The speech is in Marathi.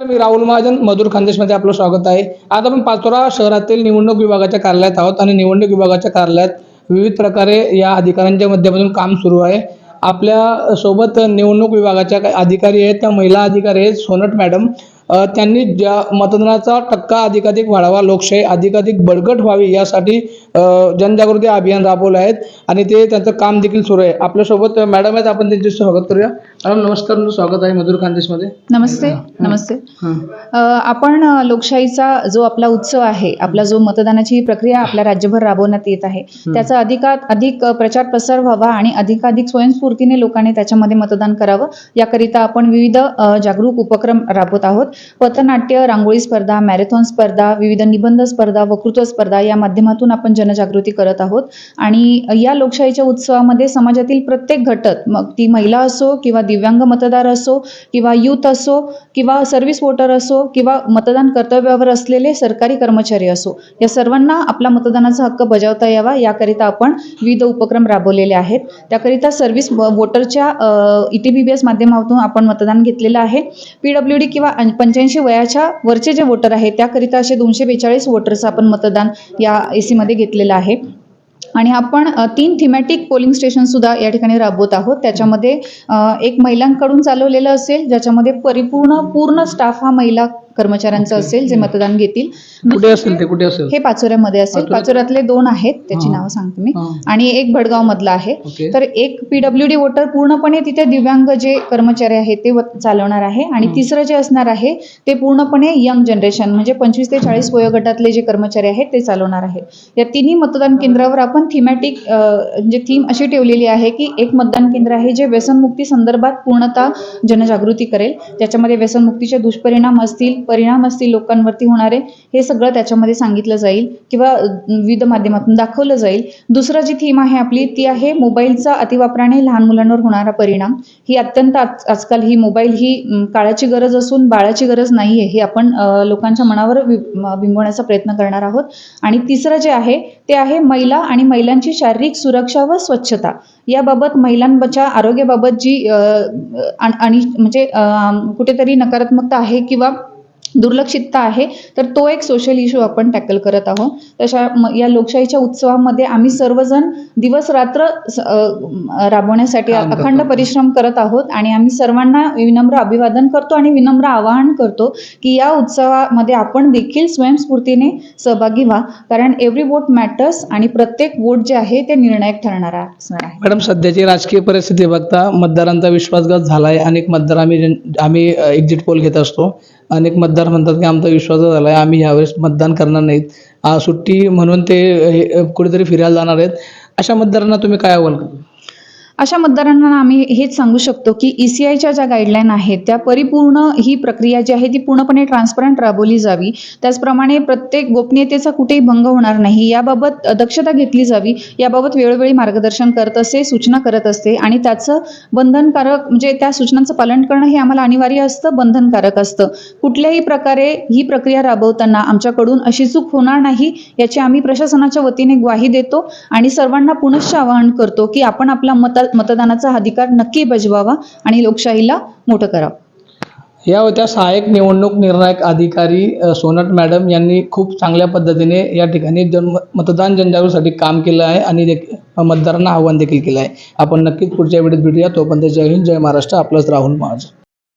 मी राहुल महाजन मधुर खानदेशमध्ये आपलं स्वागत आहे. आज आपण पाचोरा शहरातील निवडणूक विभागाच्या कार्यालयात आहोत आणि निवडणूक विभागाच्या कार्यालयात विविध प्रकारे या अधिकाऱ्यांच्या माध्यमातून काम सुरू आहे. आपल्यासोबत निवडणूक विभागाच्या अधिकारी आहेत त्या महिला अधिकारी आहेत सोनट मॅडम. त्यांनी ज्या मतदानाचा टक्का अधिकाधिक वाढावा लोकशाही अधिकाधिक बळकट व्हावी यासाठी जनजागृती अभियान राबवलं आहेत आणि ते त्यांचं काम देखील सुरू आहे. आपल्यासोबत मॅडम आहेत आपण त्यांचे स्वागत करूया. मॅडम नमस्कार तुमचं स्वागत आहे मधुर खानदेशमध्ये नमस्ते नमस्ते. अ, आपण अ, लोकशाहीचा जो आपला उत्सव आहे आपला जो मतदानाची प्रक्रिया आपल्या राज्यभर राबवण्यात येत आहे त्याचा अधिकात अधिक अ, प्रचार प्रसार व्हावा आणि अधिकाधिक स्वयंस्फूर्तीने लोकांनी त्याच्यामध्ये मतदान करावं याकरिता आपण विविध अ, जागरूक उपक्रम राबवत आहोत. पथनाट्य रांगोळी स्पर्धा मॅरेथॉन स्पर्धा विविध निबंध स्पर्धा वक्तृत्व स्पर्धा या माध्यमातून आपण जनजागृती करत आहोत. आणि या लोकशाहीच्या उत्सवामध्ये समाजातील प्रत्येक घटक मग ती महिला असो किंवा दिव्यांग मतदार असो किंवा यूथ असो किंवा सर्व्हिस वोटर असो किंवा मतदान कर्तव्यावर असलेले सरकारी कर्मचारी असो या सर्वांना आपला मतदानाचा हक्क बजावता यावा. याकरिता आपण विविध उपक्रम राबवलेले आहेत. त्याकरिता service वोटरच्या E T B B S माध्यमातून आपण मतदान घेतलेलं आहे. पी डब्ल्यू डी किंवा पंच्याऐंशी वयाच्या वरचे जे वोटर आहेत त्याकरिता असे दोनशे बेचाळीस वोटरचं आपण मतदान या ए सीमध्ये घेतलेलं आहे. आणि आपण तीन थिमॅटिक पोलिंग स्टेशन सुद्धा या ठिकाणी राबवत आहोत. त्याच्यामध्ये एक महिलांकडून चालवलेलं असेल ज्याच्यामध्ये परिपूर्ण पूर्ण स्टाफ हा महिला कर्मचाऱ्यांचा असेल जे मतदान घेतील. कुठे असेल ते? कुठे असेल? हे पाचोऱ्यामध्ये असेल. पाचोऱ्यात? पाचोऱ्यातले दोन आहेत त्याची. नावं सांगते मी. आणि एक भडगाव मधला आहे तर एक पीडब्ल्यू डी वोटर पूर्णपणे तिथे दिव्यांग जे कर्मचारी आहेत ते चालवणार आहे. आणि. तिसरं जे असणार आहे ते पूर्णपणे यंग जनरेशन म्हणजे पंचवीस ते चाळीस वयोगटातले जे कर्मचारी आहेत ते चालवणार आहेत या तिन्ही मतदान केंद्रावर आपण थीमॅटिक म्हणजे थीम अशी ठेवलेली आहे की एक मतदान केंद्र आहे जे व्यसनमुक्ती संदर्भात पूर्णतः जनजागृती करेल. त्याच्यामध्ये व्यसनमुक्तीचे दुष्परिणाम असतील परिणाम असतील लोकांवरती होणारे हे सगळं त्याच्यामध्ये सांगितलं जाईल किंवा विविध माध्यमातून दाखवलं जाईल. दुसरं जी थीम आहे आपली ती आहे मोबाईलचा अतिवापराने लहान मुलांवर होणारा परिणाम. ही अत्यंत आज आजकाल ही मोबाईल ही काळाची गरज असून बाळाची गरज नाही आहे हे आपण लोकांच्या मनावर बिंबवण्याचा प्रयत्न करणार आहोत. आणि तिसरं जे आहे ते आहे महिला आणि महिलांची शारीरिक सुरक्षा व स्वच्छता. याबाबत महिलांच्या आरोग्याबाबत जी आणि आणि म्हणजे कुठेतरी नकारात्मकता आहे किंवा दुर्लक्षितता आहे तर तो एक सोशल इश्यू आपण टॅकल करत आहोत. तशा या लोकशाहीच्या उत्सवामध्ये आम्ही सर्वजण दिवस रात्र राबवण्यासाठी. अखंड परिश्रम करत आहोत आणि आम्ही सर्वांना विनम्र अभिवादन करतो आणि विनम्र आवाहन करतो की या उत्सवामध्ये आपण देखील स्वयंस्फूर्तीने सहभागी व्हा. कारण एव्हरी वोट मॅटर्स आणि प्रत्येक वोट जे आहे ते निर्णायक ठरणार असणार आहे. मॅडम सध्याची राजकीय परिस्थिती बघता मतदारांचा विश्वासघात झाला आहे अनेक मतदार आम्ही आम्ही एक्झिट पोल घेत असतो. अनेक मतदार म्हणतात की आमचा विश्वास झाला आहे आम्ही यावेळेस मतदान करणार नाहीत. सुट्टी म्हणून ते कुठेतरी फिरायला जाणार आहेत. अशा मतदारांना तुम्ही काय अहवाल अशा मतदारांना आम्ही हेच सांगू शकतो की ई सी आयच्या ज्या गाईडलाईन आहेत त्या परिपूर्ण ही प्रक्रिया जी आहे ती पूर्णपणे ट्रान्सपरंट राबवली जावी. त्याचप्रमाणे प्रत्येक गोपनीयतेचा कुठेही भंग होणार नाही. याबाबत दक्षता घेतली जावी. याबाबत वेळोवेळी मार्गदर्शन करत असते सूचना करत असते आणि त्याचं बंधनकारक म्हणजे त्या सूचनांचं पालन करणं हे आम्हाला अनिवार्य असतं बंधनकारक असतं. कुठल्याही प्रकारे ही प्रक्रिया राबवताना आमच्याकडून अशी चूक होणार नाही याची आम्ही प्रशासनाच्या वतीने ग्वाही देतो आणि सर्वांना पुनश्च आवाहन करतो की आपण आपला मत मतदानाचा अधिकार नक्की बजवावा आणि लोकशाहीला मोठं करावं. या होत्या सहाय्यक निवडणूक निर्णायक अधिकारी सोनट मॅडम यांनी खूप चांगल्या पद्धतीने या ठिकाणी जन मतदान जनजागृतीसाठी काम केलं आहे आणि मतदारांना आव्हान देखील केलं आहे. आपण नक्कीच पुढच्या वेळेत भेटूया. तोपर्यंत जय हिंद जय महाराष्ट्र. आपलंच राहुल महाराज